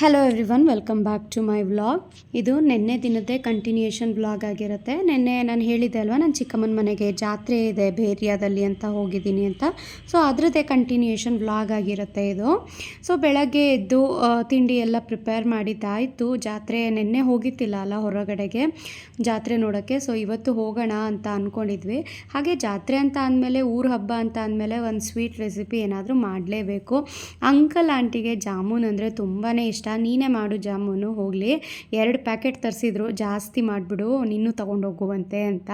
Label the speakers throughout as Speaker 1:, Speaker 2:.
Speaker 1: Hello everyone welcome back to my vlog ಇದು ನಿನ್ನೆ ದಿನದ್ದೇ continuation vlog ಆಗಿರುತ್ತೆ. ನಿನ್ನೆ ನಾನು ಹೇಳಿದ್ದೆ ಅಲ್ವಾ ನನ್ನ ಚಿಕ್ಕಮ್ಮನ ಮನೆಗೆ ಜಾತ್ರೆ ಇದೆ, ಬೇರಿಯಾದಲ್ಲಿ ಅಂತ ಹೋಗಿದ್ದೀನಿ ಅಂತ. ಸೊ ಅದರದ್ದೇ ಕಂಟಿನ್ಯೂಷನ್ ವ್ಲಾಗ್ ಆಗಿರುತ್ತೆ ಇದು. ಸೊ ಬೆಳಗ್ಗೆ ಎದ್ದು ತಿಂಡಿ ಎಲ್ಲ ಪ್ರಿಪೇರ್ ಮಾಡಿದ್ದಾಯಿತು. ಜಾತ್ರೆ ನಿನ್ನೆ ಹೋಗಿತ್ತಿಲ್ಲ ಅಲ್ಲ ಹೊರಗಡೆಗೆ, ಜಾತ್ರೆ ನೋಡೋಕ್ಕೆ. ಸೊ ಇವತ್ತು ಹೋಗೋಣ ಅಂತ ಅಂದ್ಕೊಂಡಿದ್ವಿ ಹಾಗೆ ಜಾತ್ರೆ ಅಂತ ಅಂದಮೇಲೆ, ಊರ ಹಬ್ಬ ಅಂತ ಅಂದಮೇಲೆ ಒಂದು ಸ್ವೀಟ್ ರೆಸಿಪಿ ಏನಾದರೂ ಮಾಡಲೇಬೇಕು. ಅಂಕಲ್ ಆಂಟಿಗೆ ಜಾಮೂನ್ ಅಂದರೆ ತುಂಬಾ ಇಷ್ಟ. ನೀನೇ ಮಾಡು ಜಾಮೂನು, ಹೋಗಲಿ. ಎರಡು ಪ್ಯಾಕೆಟ್ ತರಿಸಿದ್ರು. ಜಾಸ್ತಿ ಮಾಡಿಬಿಡು ನೀನು ತೊಗೊಂಡೋಗುವಂತೆ ಅಂತ.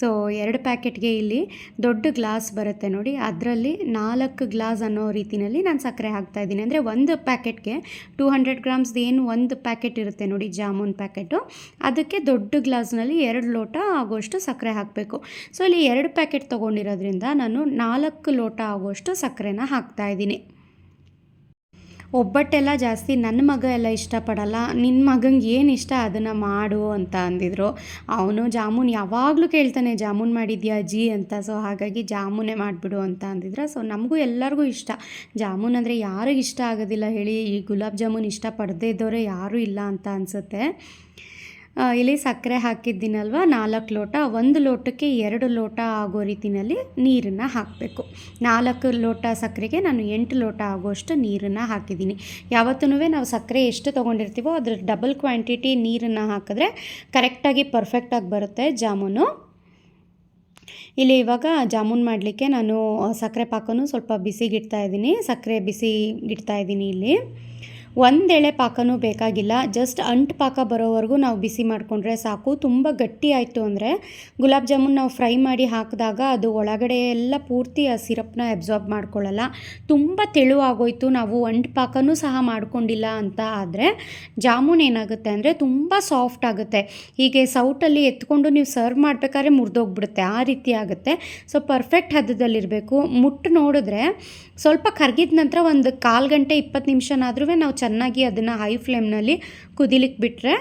Speaker 1: ಸೊ ಎರಡು ಪ್ಯಾಕೆಟ್ಗೆ ಇಲ್ಲಿ ದೊಡ್ಡ ಗ್ಲಾಸ್ ಬರುತ್ತೆ ನೋಡಿ. ಅದರಲ್ಲಿ ನಾಲ್ಕು ಗ್ಲಾಸ್ ಅನ್ನೋ ರೀತಿಯಲ್ಲಿ ನಾನು ಸಕ್ಕರೆ ಹಾಕ್ತಾ ಇದ್ದೀನಿ. ಅಂದರೆ ಒಂದು ಪ್ಯಾಕೆಟ್ಗೆ ಟೂ ಹಂಡ್ರೆಡ್ ಗ್ರಾಮ್ಸ್ದು ಏನು ಒಂದು ಪ್ಯಾಕೆಟ್ ಇರುತ್ತೆ ನೋಡಿ ಜಾಮೂನ್ ಪ್ಯಾಕೆಟು. ಅದಕ್ಕೆ ದೊಡ್ಡ ಗ್ಲಾಸ್ನಲ್ಲಿ ಎರಡು ಲೋಟ ಆಗೋಷ್ಟು ಸಕ್ಕರೆ ಹಾಕಬೇಕು. ಸೊ ಇಲ್ಲಿ ಎರಡು ಪ್ಯಾಕೆಟ್ ತೊಗೊಂಡಿರೋದ್ರಿಂದ ನಾನು ನಾಲ್ಕು ಲೋಟ ಆಗೋಷ್ಟು ಸಕ್ಕರೆನ ಹಾಕ್ತಾ ಇದ್ದೀನಿ. ಒಬ್ಬಟ್ಟೆಲ್ಲ ಜಾಸ್ತಿ ನನ್ನ ಮಗ ಎಲ್ಲ ಇಷ್ಟಪಡಲ್ಲ ನಿನ್ನ ಮಗಂಗೆ ಏನು ಇಷ್ಟ ಅದನ್ನು ಮಾಡು ಅಂತ ಅಂದಿದ್ರು. ಅವನು, ಜಾಮೂನ್ ಯಾವಾಗಲೂ ಕೇಳ್ತಾನೆ, ಜಾಮೂನ್ ಮಾಡಿದ್ಯಾ ಅಜ್ಜಿ? ಅಂತ. ಸೊ ಹಾಗಾಗಿ ಜಾಮೂನೇ ಮಾಡಿಬಿಡು ಅಂತ ಅಂದಿದ್ರು. ಸೊ ನಮಗೂ ಎಲ್ಲರಿಗೂ ಇಷ್ಟ. ಜಾಮೂನ್ ಅಂದರೆ ಯಾರಿಗೆ ಇಷ್ಟ ಆಗೋದಿಲ್ಲ ಹೇಳಿ, ಈ ಗುಲಾಬ್ ಜಾಮೂನ್ ಇಷ್ಟಪಡದೇ ಇದ್ದವರೇ ಯಾರೂ ಇಲ್ಲ ಅಂತ ಅನಿಸುತ್ತೆ. ಇಲ್ಲಿ ಸಕ್ಕರೆ ಹಾಕಿದ್ದೀನಲ್ವ? ನಾಲ್ಕು ಲೋಟ. ಒಂದು ಲೋಟಕ್ಕೆ ಎರಡು ಲೋಟ ಆಗೋ ರೀತಿಯಲ್ಲಿ ನೀರನ್ನು ಹಾಕಬೇಕು. ನಾಲ್ಕು ಲೋಟ ಸಕ್ಕರೆಗೆ ನಾನು ಎಂಟು ಲೋಟ ಆಗೋಷ್ಟು ನೀರನ್ನು ಹಾಕಿದ್ದೀನಿ. ಯಾವತ್ತೂ ನಾವು ಸಕ್ಕರೆ ಎಷ್ಟು ತೊಗೊಂಡಿರ್ತೀವೋ ಅದ್ರ ಡಬಲ್ ಕ್ವಾಂಟಿಟಿ ನೀರನ್ನು ಹಾಕಿದ್ರೆ ಕರೆಕ್ಟಾಗಿ ಪರ್ಫೆಕ್ಟಾಗಿ ಬರುತ್ತೆ ಜಾಮೂನು. ಇಲ್ಲಿ ಇವಾಗ ಜಾಮೂನ್ ಮಾಡಲಿಕ್ಕೆ ನಾನು ಸಕ್ಕರೆ ಪಾಕನೂ ಸ್ವಲ್ಪ ಬಿಸಿಗಿಡ್ತಾ ಇದ್ದೀನಿ. ಸಕ್ಕರೆ ಬಿಸಿಗಿಡ್ತಾ ಇದ್ದೀನಿ ಇಲ್ಲಿ. ಒಂದೆಳೆ ಪಾಕನೂ ಬೇಕಾಗಿಲ್ಲ. ಜಸ್ಟ್ ಅಂಟು ಪಾಕ ಬರೋವರೆಗೂ ನಾವು ಬಿಸಿ ಮಾಡಿಕೊಂಡ್ರೆ ಸಾಕು. ತುಂಬ ಗಟ್ಟಿ ಆಯಿತು ಅಂದರೆ ಗುಲಾಬ್ ಜಾಮೂನ್ ನಾವು ಫ್ರೈ ಮಾಡಿ ಹಾಕಿದಾಗ ಅದು ಒಳಗಡೆ ಎಲ್ಲ ಪೂರ್ತಿ ಆ ಸಿರಪ್ನ ಅಬ್ಸಾರ್ಬ್ ಮಾಡ್ಕೊಳ್ಳಲ್ಲ. ತುಂಬ ತೆಳುವಾಗೋಯ್ತು ನಾವು ಅಂಟು ಪಾಕನೂ ಸಹ ಮಾಡ್ಕೊಂಡಿಲ್ಲ ಅಂತ ಆದರೆ ಜಾಮೂನ್ ಏನಾಗುತ್ತೆ ಅಂದರೆ ತುಂಬ ಸಾಫ್ಟ್ ಆಗುತ್ತೆ. ಹೀಗೆ ಸೌಟಲ್ಲಿ ಎತ್ಕೊಂಡು ನೀವು ಸರ್ವ್ ಮಾಡಬೇಕಾದ್ರೆ ಮುರಿದೋಗ್ಬಿಡುತ್ತೆ. ಆ ರೀತಿ ಆಗುತ್ತೆ. ಸೊ ಪರ್ಫೆಕ್ಟ್ ಹದದಲ್ಲಿರಬೇಕು. ಮುಟ್ಟು ನೋಡಿದ್ರೆ ಸ್ವಲ್ಪ ಕರ್ಗಿದ ನಂತರ ಒಂದು ಕಾಲು ಗಂಟೆ ಇಪ್ಪತ್ತು ನಿಮಿಷನಾದ್ರೂ ನಾವು ಚೆನ್ನಾಗಿ ಅದನ್ನು ಹೈ ಫ್ಲೇಮ್ನಲ್ಲಿ ಕುದಿಲಿಕ್ಕೆ ಬಿಟ್ಟರೆ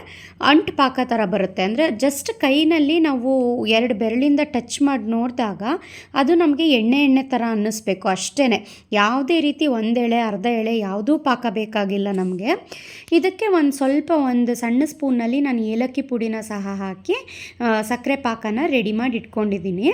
Speaker 1: ಅಂಟು ಪಾಕ ಥರ ಬರುತ್ತೆ. ಅಂದರೆ ಜಸ್ಟ್ ಕೈನಲ್ಲಿ ನಾವು ಎರಡು ಬೆರಳಿಂದ ಟಚ್ ಮಾಡಿ ನೋಡಿದಾಗ ಅದು ನಮಗೆ ಎಣ್ಣೆ ಎಣ್ಣೆ ಥರ ಅನ್ನಿಸ್ಬೇಕು ಅಷ್ಟೇ ಯಾವುದೇ ರೀತಿ ಒಂದು ಎಳೆ, ಅರ್ಧ ಎಳೆ ಯಾವುದೂ ಪಾಕ ಬೇಕಾಗಿಲ್ಲ ನಮಗೆ. ಇದಕ್ಕೆ ಒಂದು ಸ್ವಲ್ಪ ಒಂದು ಸಣ್ಣ ಸ್ಪೂನಲ್ಲಿ ನಾನು ಏಲಕ್ಕಿ ಪುಡಿನ ಸಹ ಹಾಕಿ ಸಕ್ಕರೆ ಪಾಕನ ರೆಡಿ ಮಾಡಿ ಇಟ್ಕೊಂಡಿದ್ದೀನಿ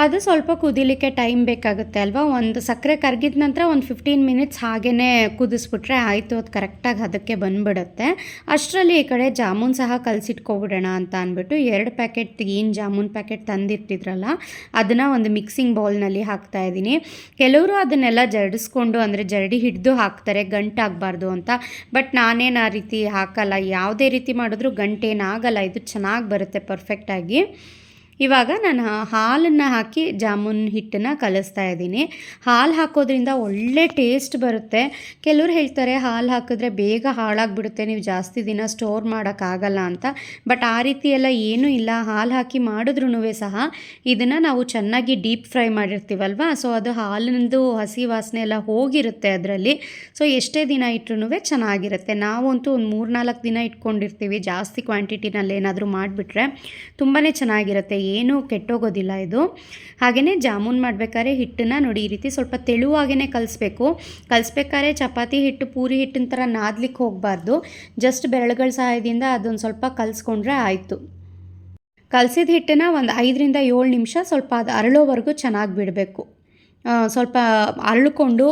Speaker 1: ಅದು ಸ್ವಲ್ಪ ಕುದಿಲಿಕ್ಕೆ ಟೈಮ್ ಬೇಕಾಗುತ್ತೆ ಅಲ್ವಾ? ಒಂದು ಸಕ್ಕರೆ ಕರಗಿದ ನಂತರ ಒಂದು ಫಿಫ್ಟೀನ್ ಮಿನಿಟ್ಸ್ ಹಾಗೇ ಕುದಿಸ್ಬಿಟ್ರೆ ಆಯಿತು, ಅದು ಕರೆಕ್ಟಾಗಿ ಅದಕ್ಕೆ ಬಂದುಬಿಡುತ್ತೆ. ಅಷ್ಟರಲ್ಲಿ ಈ ಕಡೆ ಜಾಮೂನ್ ಸಹ ಕಲಸಿಟ್ಕೊಬಿಡೋಣ ಅಂತ ಅಂದ್ಬಿಟ್ಟು ಎರಡು ಪ್ಯಾಕೆಟ್ ಏನು ಜಾಮೂನ್ ಪ್ಯಾಕೆಟ್ ತಂದಿರ್ತಿದ್ರಲ್ಲ ಅದನ್ನು ಒಂದು ಮಿಕ್ಸಿಂಗ್ ಬೌಲ್ನಲ್ಲಿ ಹಾಕ್ತಾ ಇದ್ದೀನಿ. ಕೆಲವರು ಅದನ್ನೆಲ್ಲ ಜರಡಿಸ್ಕೊಂಡು, ಅಂದರೆ ಜರಡಿ ಹಿಡಿದು ಹಾಕ್ತಾರೆ ಗಂಟಾಗಬಾರ್ದು ಅಂತ. ಬಟ್ ನಾನೇನು ಆ ರೀತಿ ಹಾಕಲ್ಲ, ಯಾವುದೇ ರೀತಿ ಮಾಡಿದ್ರೂ ಗಂಟೇನಾಗಲ್ಲ ಇದು ಚೆನ್ನಾಗಿ ಬರುತ್ತೆ ಪರ್ಫೆಕ್ಟಾಗಿ ಇವಾಗ ನಾನು ಹಾಲನ್ನು ಹಾಕಿ ಜಾಮೂನ್ ಹಿಟ್ಟನ್ನು ಕಲಿಸ್ತಾ ಇದ್ದೀನಿ. ಹಾಲು ಹಾಕೋದ್ರಿಂದ ಒಳ್ಳೆ ಟೇಸ್ಟ್ ಬರುತ್ತೆ. ಕೆಲವ್ರು ಹೇಳ್ತಾರೆ ಹಾಲು ಹಾಕಿದ್ರೆ ಬೇಗ ಹಾಳಾಗಿಬಿಡುತ್ತೆ, ನೀವು ಜಾಸ್ತಿ ದಿನ ಸ್ಟೋರ್ ಮಾಡೋಕ್ಕಾಗಲ್ಲ ಅಂತ. ಬಟ್ ಆ ರೀತಿ ಎಲ್ಲ ಏನೂ ಇಲ್ಲ. ಹಾಲು ಹಾಕಿ ಮಾಡಿದ್ರೂ ಸಹ ಇದನ್ನು ನಾವು ಚೆನ್ನಾಗಿ ಡೀಪ್ ಫ್ರೈ ಮಾಡಿರ್ತೀವಲ್ವ? ಸೊ ಅದು ಹಾಲಿನದು ಹಸಿ ವಾಸನೆ ಎಲ್ಲ ಹೋಗಿರುತ್ತೆ ಅದರಲ್ಲಿ. ಸೊ ಎಷ್ಟೇ ದಿನ ಇಟ್ರೂ ಚೆನ್ನಾಗಿರುತ್ತೆ. ನಾವಂತೂ ಒಂದು ಮೂರ್ನಾಲ್ಕು ದಿನ ಇಟ್ಕೊಂಡಿರ್ತೀವಿ. ಜಾಸ್ತಿ ಕ್ವಾಂಟಿಟಿನಲ್ಲಿ ಏನಾದರೂ ಮಾಡಿಬಿಟ್ರೆ ತುಂಬಾ ಚೆನ್ನಾಗಿರುತ್ತೆ. ಏನೂ ಕೆಟ್ಟೋಗೋದಿಲ್ಲ ಇದು. ಹಾಗೆಯೇ ಜಾಮೂನ್ ಮಾಡಬೇಕಾದ್ರೆ ಹಿಟ್ಟನ್ನು ನೋಡಿ ಈ ರೀತಿ ಸ್ವಲ್ಪ ತೆಳುವಾಗೇ ಕಲಿಸ್ಬೇಕು. ಕಲಿಸ್ಬೇಕಾದ್ರೆ ಚಪಾತಿ ಹಿಟ್ಟು, ಪೂರಿ ಹಿಟ್ಟಿನ ಥರ ನಾದ್ಲಿಕ್ಕೆ ಹೋಗಬಾರ್ದು. ಜಸ್ಟ್ ಬೆರಳುಗಳ ಸಹಾಯದಿಂದ ಅದೊಂದು ಸ್ವಲ್ಪ ಕಲಿಸ್ಕೊಂಡ್ರೆ ಆಯಿತು. ಕಲಸಿದ ಹಿಟ್ಟನ್ನು ಒಂದು ಐದರಿಂದ ಏಳು ನಿಮಿಷ ಸ್ವಲ್ಪ ಅದು ಅರಳೋವರೆಗೂ ಚೆನ್ನಾಗಿ ಬಿಡಬೇಕು. ಸ್ವಲ್ಪ ಅರಳಿಕೊಂಡು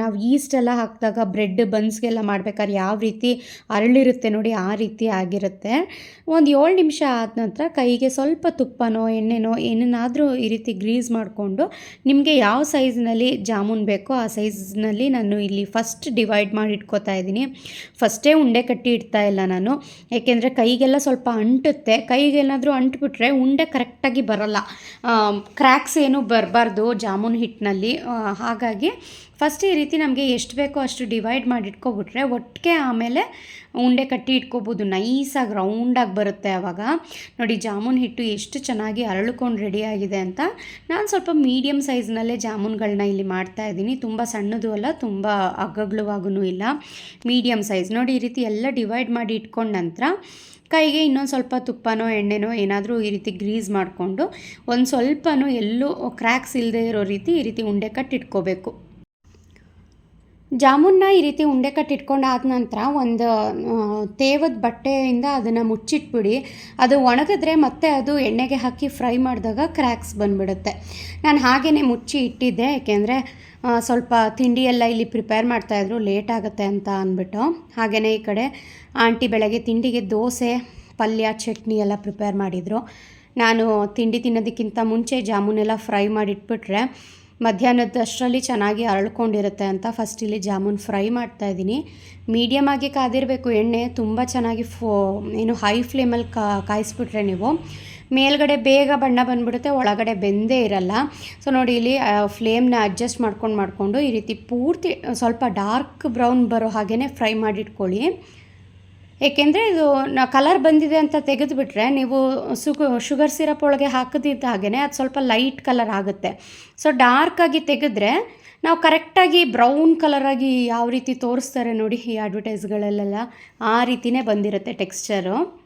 Speaker 1: ನಾವು ಈಸ್ಟ್ ಎಲ್ಲ ಹಾಕಿದಾಗ ಬ್ರೆಡ್ ಬನ್ಸ್ಗೆಲ್ಲ ಮಾಡ್ಬೇಕಾದ್ರೆ ಯಾವ ರೀತಿ ಅರಳಿರುತ್ತೆ ನೋಡಿ ಆ ರೀತಿ ಆಗಿರುತ್ತೆ. ಒಂದು ಏಳು ನಿಮಿಷ ಆದ ನಂತರ ಕೈಗೆ ಸ್ವಲ್ಪ ತುಪ್ಪನೋ, ಎಣ್ಣೆನೋ ಏನನ್ನಾದರೂ ಈ ರೀತಿ ಗ್ರೀಸ್ ಮಾಡಿಕೊಂಡು ನಿಮಗೆ ಯಾವ ಸೈಜ್ನಲ್ಲಿ ಜಾಮೂನ್ ಬೇಕೋ ಆ ಸೈಜ್ನಲ್ಲಿ ನಾನು ಇಲ್ಲಿ ಫಸ್ಟ್ ಡಿವೈಡ್ ಮಾಡಿ ಇಟ್ಕೋತಾ ಇದ್ದೀನಿ. ಫಸ್ಟೇ ಉಂಡೆ ಕಟ್ಟಿ ಇಡ್ತಾ ಇಲ್ಲ ನಾನು. ಏಕೆಂದರೆ ಕೈಗೆಲ್ಲ ಸ್ವಲ್ಪ ಅಂಟುತ್ತೆ. ಕೈಗೇನಾದರೂ ಅಂಟ್ಬಿಟ್ರೆ ಉಂಡೆ ಕರೆಕ್ಟಾಗಿ ಬರಲ್ಲ. ಕ್ರ್ಯಾಕ್ಸ್ ಏನು ಬರಬಾರ್ದು ಜಾಮೂನ್ ಹಿಟ್ಟಿನಲ್ಲಿ ಆ, ಹಾಗಾಗಿ ಫಸ್ಟ್ ಈ ರೀತಿ ನಮಗೆ ಎಷ್ಟು ಬೇಕೋ ಅಷ್ಟು ಡಿವೈಡ್ ಮಾಡಿ ಇಟ್ಕೊಬಿಟ್ರೆ ಒಟ್ಟಿಗೆ ಆಮೇಲೆ ಉಂಡೆ ಕಟ್ಟಿ ಇಟ್ಕೋಬೋದು. ನೈಸಾಗಿ ರೌಂಡಾಗಿ ಬರುತ್ತೆ ಆವಾಗ ನೋಡಿ ಜಾಮೂನ್ ಹಿಟ್ಟು ಎಷ್ಟು ಚೆನ್ನಾಗಿ ಅರಳುಕೊಂಡು ರೆಡಿಯಾಗಿದೆ ಅಂತ ನಾನು ಸ್ವಲ್ಪ ಮೀಡಿಯಮ್ ಸೈಜ್ನಲ್ಲೇ ಜಾಮೂನ್ಗಳನ್ನ ಇಲ್ಲಿ ಮಾಡ್ತಾ ಇದ್ದೀನಿ. ತುಂಬ ಸಣ್ಣದು ಅಲ್ಲ ತುಂಬ ಅಗ್ಗಗ್ಳುವಾಗೂ ಇಲ್ಲ. ಮೀಡಿಯಮ್ ಸೈಜ್ ನೋಡಿ ಈ ರೀತಿ ಎಲ್ಲ ಡಿವೈಡ್ ಮಾಡಿ ಇಟ್ಕೊಂಡ ನಂತರ ಕೈಗೆ ಇನ್ನೊಂದು ಸ್ವಲ್ಪ ತುಪ್ಪನೋ, ಎಣ್ಣೆನೋ ಏನಾದರೂ ಈ ರೀತಿ ಗ್ರೀಸ್ ಮಾಡಿಕೊಂಡು ಒಂದು ಸ್ವಲ್ಪನೂ ಎಲ್ಲೂ ಕ್ರ್ಯಾಕ್ಸ್ ಇಲ್ಲದೆ ಇರೋ ರೀತಿ ಈ ರೀತಿ ಉಂಡೆ ಕಟ್ಟಿಟ್ಕೋಬೇಕು. ಜಾಮೂನ್ನ ಈ ರೀತಿ ಉಂಡೆ ಕಟ್ಟಿಟ್ಕೊಂಡು ಆದ ನಂತರ ಒಂದು ತೇವದ ಬಟ್ಟೆಯಿಂದ ಅದನ್ನು ಮುಚ್ಚಿಟ್ಬಿಡಿ. ಅದು ಒಣಗಿದ್ರೆ ಮತ್ತೆ ಅದು ಎಣ್ಣೆಗೆ ಹಾಕಿ ಫ್ರೈ ಮಾಡಿದಾಗ ಕ್ರ್ಯಾಕ್ಸ್ ಬಂದುಬಿಡುತ್ತೆ. ನಾನು ಹಾಗೇ ಮುಚ್ಚಿ ಇಟ್ಟಿದ್ದೆ, ಏಕೆಂದರೆ ಸ್ವಲ್ಪ ತಿಂಡಿ ಎಲ್ಲ ಇಲ್ಲಿ ಪ್ರಿಪೇರ್ ಮಾಡ್ತಾಯಿದ್ರು ಲೇಟ್ ಆಗುತ್ತೆ ಅಂತ ಅಂದ್ಬಿಟ್ಟು ಹಾಗೆಯೇ ಈ ಕಡೆ ಆಂಟಿ ಬೆಳಗ್ಗೆ ತಿಂಡಿಗೆ ದೋಸೆ, ಪಲ್ಯ, ಚಟ್ನಿ ಎಲ್ಲ ಪ್ರಿಪೇರ್ ಮಾಡಿದರು. ನಾನು ತಿಂಡಿ ತಿನ್ನೋದಕ್ಕಿಂತ ಮುಂಚೆ ಜಾಮೂನೆಲ್ಲ ಫ್ರೈ ಮಾಡಿಟ್ಬಿಟ್ರೆ ಮಧ್ಯಾಹ್ನದಷ್ಟರಲ್ಲಿ ಚೆನ್ನಾಗಿ ಅರಳ್ಕೊಂಡಿರುತ್ತೆ ಅಂತ ಫಸ್ಟ್ ಇಲ್ಲಿ ಜಾಮೂನ್ ಫ್ರೈ ಮಾಡ್ತಾ ಇದ್ದೀನಿ. ಮೀಡಿಯಮ್ ಆಗಿ ಕಾದಿರಬೇಕು ಎಣ್ಣೆ, ತುಂಬ ಚೆನ್ನಾಗಿ ಫೋ, ಏನು ಹೈ ಫ್ಲೇಮಲ್ಲಿ ಕಾಯಿಸ್ಬಿಟ್ರೆ ನೀವು. ಮೇಲ್ಗಡೆ ಬೇಗ ಬಣ್ಣ ಬಂದ್ಬಿಡುತ್ತೆ, ಒಳಗಡೆ ಬೆಂದೇ ಇರಲ್ಲ. ಸೊ ನೋಡಿ ಇಲ್ಲಿ ಫ್ಲೇಮ್ನ ಅಡ್ಜಸ್ಟ್ ಮಾಡ್ಕೊಂಡು ಮಾಡಿಕೊಂಡು ಈ ರೀತಿ ಪೂರ್ತಿ ಸ್ವಲ್ಪ ಡಾರ್ಕ್ ಬ್ರೌನ್ ಬರೋ ಹಾಗೇ ಫ್ರೈ ಮಾಡಿಟ್ಕೊಳ್ಳಿ. ಏಕೆಂದರೆ ಇದು ನಾ ಕಲರ್ ಬಂದಿದೆ ಅಂತ ತೆಗೆದುಬಿಟ್ರೆ ನೀವು ಸುಗು ಶುಗರ್ ಸಿರಪ್ ಒಳಗೆ ಹಾಕದಿದ್ದ ಹಾಗೆಯೇ ಅದು ಸ್ವಲ್ಪ ಲೈಟ್ ಕಲರ್ ಆಗುತ್ತೆ. ಸೊ ಡಾರ್ಕಾಗಿ ತೆಗೆದ್ರೆ ನಾವು ಕರೆಕ್ಟಾಗಿ ಬ್ರೌನ್ ಕಲರಾಗಿ ಯಾವ ರೀತಿ ತೋರಿಸ್ತಾರೆ ನೋಡಿ ಈ ಅಡ್ವರ್ಟೈಸ್ಗಳಲ್ಲೆಲ್ಲ ಆ ರೀತಿಯೇ ಬಂದಿರುತ್ತೆ ಟೆಕ್ಸ್ಚರು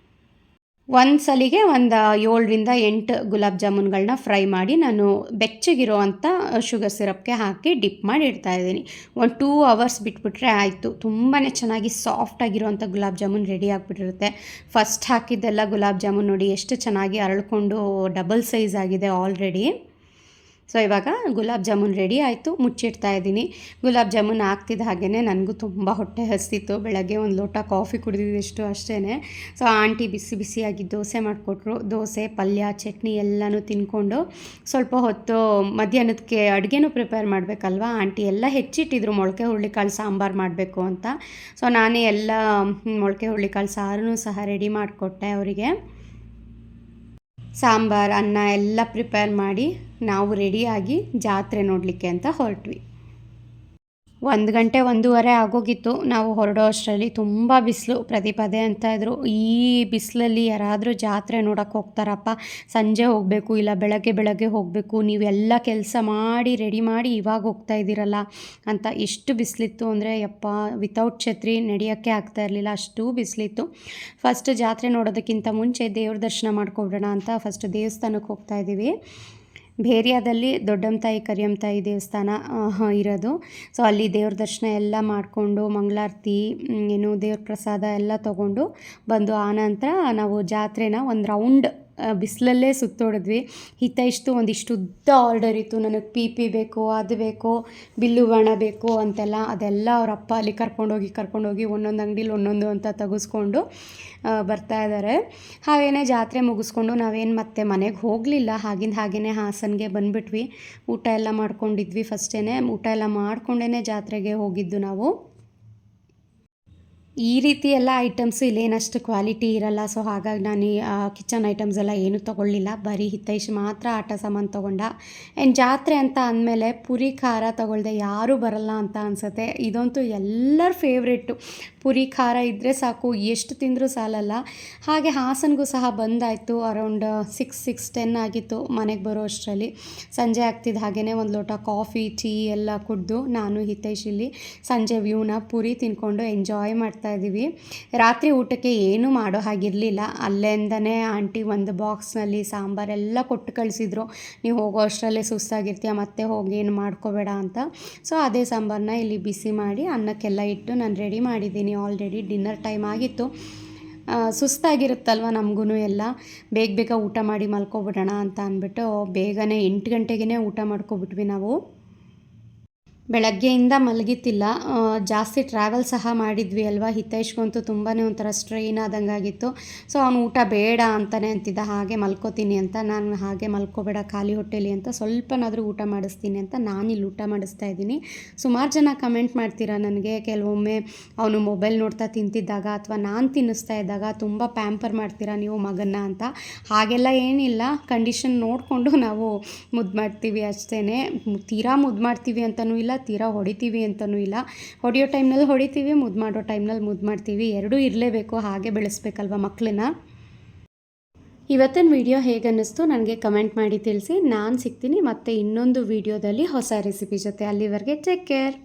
Speaker 1: ಒಂದು ಸಲಿಗೆ ಒಂದು ಏಳರಿಂದ ಎಂಟು ಗುಲಾಬ್ ಜಾಮೂನ್ಗಳನ್ನ ಫ್ರೈ ಮಾಡಿ ನಾನು ಬೆಚ್ಚಗಿರೋ ಅಂಥ ಶುಗರ್ ಸಿರಪ್ಗೆ ಹಾಕಿ ಡಿಪ್ ಮಾಡಿ ಇಡ್ತಾ ಇದ್ದೀನಿ. ಒಂದು ಟೂ ಅವರ್ಸ್ ಬಿಟ್ಬಿಟ್ರೆ ಆಯಿತು. ತುಂಬಾ ಚೆನ್ನಾಗಿ ಸಾಫ್ಟಾಗಿರೋವಂಥ ಗುಲಾಬ್ ಜಾಮೂನ್ ರೆಡಿ ಆಗಿಬಿಟ್ಟಿರುತ್ತೆ. ಫಸ್ಟ್ ಹಾಕಿದ್ದೆಲ್ಲ ಗುಲಾಬ್ ಜಾಮೂನ್ ನೋಡಿ ಎಷ್ಟು ಚೆನ್ನಾಗಿ ಅರಳ್ಕೊಂಡು ಡಬಲ್ ಸೈಜ್ ಆಗಿದೆ ಆಲ್ರೆಡಿ ಸೊ, ಇವಾಗ ಗುಲಾಬ್ ಜಾಮೂನ್ ರೆಡಿ ಆಯಿತು, ಮುಚ್ಚಿಡ್ತಾ ಇದ್ದೀನಿ. ಗುಲಾಬ್ ಜಾಮೂನ್ ಆಗ್ತಿದ್ದ ಹಾಗೇ ನನಗೂ ತುಂಬ ಹೊಟ್ಟೆ ಹಸ್ತಿತ್ತು. ಬೆಳಗ್ಗೆ ಒಂದು ಲೋಟ ಕಾಫಿ ಕುಡಿದಿದ್ದಷ್ಟು ಅಷ್ಟೇ ಸೊ, ಆಂಟಿ ಬಿಸಿ ಬಿಸಿಯಾಗಿ ದೋಸೆ ಮಾಡಿಕೊಟ್ರು. ದೋಸೆ, ಪಲ್ಯ, ಚಟ್ನಿ ಎಲ್ಲನೂ ತಿನ್ಕೊಂಡು ಸ್ವಲ್ಪ ಹೊತ್ತು ಮಧ್ಯಾಹ್ನಕ್ಕೆ ಅಡುಗೆನೂ ಪ್ರಿಪೇರ್ ಮಾಡಬೇಕಲ್ವಾ? ಆಂಟಿ ಎಲ್ಲ ಹೆಚ್ಚಿಟ್ಟಿದ್ರು. ಮೊಳಕೆ ಹುರುಳಿಕಾಳು ಸಾಂಬಾರು ಮಾಡಬೇಕು ಅಂತ. ಸೊ, ನಾನೇ ಎಲ್ಲ ಮೊಳಕೆ ಹುರುಳಿಕಾಳು ಸಾರು ಸಹ ರೆಡಿ ಮಾಡಿಕೊಟ್ಟೆ ಅವರಿಗೆ. ಸಾಂಬಾರು ಅನ್ನ ಎಲ್ಲ ಪ್ರಿಪೇರ್ ಮಾಡಿ ನಾವು ರೆಡಿಯಾಗಿ ಜಾತ್ರೆ ನೋಡಲಿಕ್ಕೆ ಅಂತ ಹೊರಟ್ವಿ. ಒಂದು ಗಂಟೆ ಒಂದೂವರೆ ಆಗೋಗಿತ್ತು. ನಾವು ಹೊರಡೋ ಅಷ್ಟರಲ್ಲಿ ತುಂಬ ಬಿಸಿಲು, ಪ್ರತಿಪದೆ ಪದೇ ಅಂತ ಇದ್ರು. ಈ ಬಿಸಿಲಲ್ಲಿ ಯಾರಾದರೂ ಜಾತ್ರೆ ನೋಡೋಕೆ ಹೋಗ್ತಾರಪ್ಪ, ಸಂಜೆ ಹೋಗಬೇಕು, ಇಲ್ಲ ಬೆಳಗ್ಗೆ ಬೆಳಗ್ಗೆ ಹೋಗಬೇಕು, ನೀವೆಲ್ಲ ಕೆಲಸ ಮಾಡಿ, ರೆಡಿ ಮಾಡಿ ಇವಾಗ ಹೋಗ್ತಾ ಇದ್ದೀರಲ್ಲ ಅಂತ ಎಷ್ಟು ಬಿಸಿಲಿತ್ತು ಅಂದರೆ ಯಪ್ಪ ವಿತೌಟ್ ಛತ್ರಿ ನಡೆಯೋಕ್ಕೆ ಆಗ್ತಾ ಇರಲಿಲ್ಲ, ಅಷ್ಟು ಬಿಸಿಲಿತ್ತು. ಫಸ್ಟ್ ಜಾತ್ರೆ ನೋಡೋದಕ್ಕಿಂತ ಮುಂಚೆ ದೇವ್ರ ದರ್ಶನ ಮಾಡ್ಕೊಬಿಡೋಣ ಅಂತ ಫಸ್ಟ್ ದೇವಸ್ಥಾನಕ್ಕೆ ಹೋಗ್ತಾ ಇದ್ದೀವಿ. ಭೇರಿಯಾದಲ್ಲಿ ದೊಡ್ಡಮ್ಮ ತಾಯಿ ಕರಿಯಮ್ಮ ತಾಯಿ ದೇವಸ್ಥಾನ ಇರೋದು. ಸೊ ಅಲ್ಲಿ ದೇವ್ರ ದರ್ಶನ ಎಲ್ಲ ಮಾಡಿಕೊಂಡು, ಮಂಗಳಾರತಿ ಏನು ದೇವ್ರ ಪ್ರಸಾದ ಎಲ್ಲ ತೊಗೊಂಡು ಬಂದು ಆನಂತರ ನಾವು ಜಾತ್ರೆನ ಒಂದು ರೌಂಡ್ ಬಿಸಿಲಲ್ಲೇ ಸುತ್ತೋಡಿದ್ವಿ. ಹಿತ ಇಷ್ಟು, ಒಂದಿಷ್ಟು ಉದ್ದ ಆರ್ಡರ್ ಇತ್ತು. ನನಗೆ ಪಿ ಪಿ ಬೇಕು, ಅದು ಬೇಕು, ಬಿಲ್ಲು ಬಣ ಬೇಕು ಅಂತೆಲ್ಲ, ಅದೆಲ್ಲ ಅವ್ರ ಅಪ್ಪ ಅಲ್ಲಿ ಕರ್ಕೊಂಡೋಗಿ ಕರ್ಕೊಂಡೋಗಿ ಒಂದೊಂದು ಅಂಗಡಿಲಿ ಒಂದೊಂದು ಅಂತ ತೆಗೆಸ್ಕೊಂಡು ಬರ್ತಾ ಇದ್ದಾರೆ ಹಾಗೇನೆ ಜಾತ್ರೆ ಮುಗಿಸ್ಕೊಂಡು ನಾವೇನು ಮತ್ತೆ ಮನೆಗೆ ಹೋಗಲಿಲ್ಲ. ಹಾಗಿಂದ ಹಾಗೇ ಹಾಸನ್ಗೆ ಬಂದುಬಿಟ್ವಿ. ಊಟ ಎಲ್ಲ ಮಾಡ್ಕೊಂಡಿದ್ವಿ ಫಸ್ಟೇ ಊಟ ಎಲ್ಲ ಮಾಡಿಕೊಂಡೇ ಜಾತ್ರೆಗೆ ಹೋಗಿದ್ದು ನಾವು. ಈ ರೀತಿ ಎಲ್ಲ ಐಟಮ್ಸು ಇಲ್ಲೇನಷ್ಟು ಕ್ವಾಲಿಟಿ ಇರಲ್ಲ. ಸೊ ಹಾಗಾಗಿ ನಾನು ಕಿಚನ್ ಐಟಮ್ಸ್ ಎಲ್ಲ ಏನೂ ತೊಗೊಳ್ಳಿಲ್ಲ. ಬರೀ ಹಿತೈಷ್ ಮಾತ್ರ ಆಟ ಸಾಮಾನು ತೊಗೊಂಡ. ಆ್ಯಂಡ್ ಜಾತ್ರೆ ಅಂತ ಅಂದಮೇಲೆ ಪುರಿ, ಖಾರ ತೊಗೊಳ್ದೆ ಯಾರೂ ಬರಲ್ಲ ಅಂತ ಅನಿಸುತ್ತೆ. ಇದಂತೂ ಎಲ್ಲರ ಫೇವ್ರೇಟು ಪುರಿ, ಖಾರ ಇದ್ದರೆ ಸಾಕು, ಎಷ್ಟು ತಿಂದರೂ ಸಾಲಲ್ಲ. ಹಾಗೆ ಹಾಸನ್ಗೂ ಸಹ ಬಂದಾಯಿತು ಅರೌಂಡ್ ಸಿಕ್ಸ್ ಸಿಕ್ಸ್ ಟೆನ್ ಆಗಿತ್ತು ಮನೆಗೆ ಬರೋ ಅಷ್ಟರಲ್ಲಿ. ಸಂಜೆ ಆಗ್ತಿದ್ದ ಹಾಗೆಯೇ ಒಂದು ಲೋಟ ಕಾಫಿ ಟೀ ಎಲ್ಲ ಕುಡಿದು ನಾನು ಹಿತೈಷ್ ಇಲ್ಲಿ ಸಂಜೆ ವ್ಯೂನ ಪುರಿ ತಿನ್ಕೊಂಡು ಎಂಜಾಯ್ ಮಾಡ್ತಾ ಇದ್ದೀವಿ. ರಾತ್ರಿ ಊಟಕ್ಕೆ ಏನೂ ಮಾಡೋ ಹಾಗಿರಲಿಲ್ಲ. ಅಲ್ಲಿಂದನೇ ಆಂಟಿ ಒಂದು ಬಾಕ್ಸ್ನಲ್ಲಿ ಸಾಂಬಾರೆಲ್ಲ ಕೊಟ್ಟು ಕಳಿಸಿದ್ರು. ನೀವು ಹೋಗೋ ಅಷ್ಟರಲ್ಲೇ ಸುಸ್ತಾಗಿರ್ತೀಯ, ಮತ್ತೆ ಹೋಗಿ ಏನು ಮಾಡ್ಕೋಬೇಡ ಅಂತ. ಸೊ, ಅದೇ ಸಾಂಬಾರನ್ನ ಇಲ್ಲಿ ಬಿಸಿ ಮಾಡಿ ಅನ್ನಕ್ಕೆಲ್ಲ ಇಟ್ಟು ನಾನು ರೆಡಿ ಮಾಡಿದ್ದೀನಿ. ಆಲ್ರೆಡಿ ಡಿನ್ನರ್ ಟೈಮ್ ಆಗಿತ್ತು. ಸುಸ್ತಾಗಿರುತ್ತಲ್ವ ನಮಗೂ ಎಲ್ಲ? ಬೇಗ ಬೇಗ ಊಟ ಮಾಡಿ ಮಲ್ಕೊಬಿಡೋಣ ಅಂತ ಅಂದ್ಬಿಟ್ಟು ಬೇಗನೆ ಎಂಟು ಗಂಟೆಗೇ ಊಟ ಮಾಡ್ಕೊಬಿಟ್ವಿ ನಾವು. ಬೆಳಗ್ಗೆಯಿಂದ ಮಲಗಿತ್ತಿಲ್ಲ. ಜಾಸ್ತಿ ಟ್ರಾವೆಲ್ ಸಹ ಮಾಡಿದ್ವಿ ಅಲ್ವಾ? ಹಿತೈಷ್ಗಂತೂ ತುಂಬಾ ಒಂಥರ ಸ್ಟ್ರೈನ್ ಆದಂಗಾಗಿತ್ತು. ಸೊ ಅವನು ಊಟ ಬೇಡ ಅಂತಲೇ ಅಂತಿದ್ದ. ಹಾಗೆ ಮಲ್ಕೋತೀನಿ ಅಂತ, ನಾನು ಹಾಗೆ ಮಲ್ಕೋಬೇಡ, ಖಾಲಿ ಹೊಟ್ಟೆಲಿ ಅಂತ ಸ್ವಲ್ಪನಾದರೂ ಊಟ ಮಾಡಿಸ್ತೀನಿ ಅಂತ ನಾನಿಲ್ಲಿ ಊಟ ಮಾಡಿಸ್ತಾ ಇದ್ದೀನಿ. ಸುಮಾರು ಜನ ಕಮೆಂಟ್ ಮಾಡ್ತೀರಾ ನನಗೆ? ಕೆಲವೊಮ್ಮೆ ಅವನು ಮೊಬೈಲ್ ನೋಡ್ತಾ ತಿಂತಿದ್ದಾಗ ಅಥವಾ ನಾನು ತಿನ್ನಿಸ್ತಾ ಇದ್ದಾಗ ತುಂಬ ಪ್ಯಾಂಪರ್ ಮಾಡ್ತೀರಾ ನೀವು ಮಗನ್ನ ಅಂತ? ಹಾಗೆಲ್ಲ ಏನಿಲ್ಲ. ಕಂಡೀಷನ್ ನೋಡಿಕೊಂಡು ನಾವು ಮುದ್ದು ಮಾಡ್ತೀವಿ ಅಷ್ಟೇ ತೀರಾ ಮುದ್ದು ಮಾಡ್ತೀವಿ ಅಂತಲೂ ಇಲ್ಲ. ತೀರಾ ಹೊಡಿತೀವಿ ಅಂತಲೂ ಇಲ್ಲ. ಹೊಡೆಯೋ ಟೈಮ್ನಲ್ಲಿ ಹೊಡಿತೀವಿ ಮುದ್ದು ಮಾಡೋ ಟೈಮ್ನಲ್ಲಿ ಮುದ್ದು ಮಾಡ್ತೀವಿ. ಎರಡೂ ಇರಲೇಬೇಕು, ಹಾಗೆ ಬೆಳೆಸ್ಬೇಕಲ್ವ ಮಕ್ಕಳನ್ನ ಇವತ್ತಿನ ವಿಡಿಯೋ ಹೇಗನ್ನಿಸ್ತು ನನಗೆ ಕಮೆಂಟ್ ಮಾಡಿ ತಿಳಿಸಿ. ನಾನು ಸಿಗ್ತೀನಿ ಮತ್ತು ಇನ್ನೊಂದು ವಿಡಿಯೋದಲ್ಲಿ ಹೊಸ ರೆಸಿಪಿ ಜೊತೆ. ಅಲ್ಲಿವರೆಗೆ ಟೇಕ್ ಕೇರ್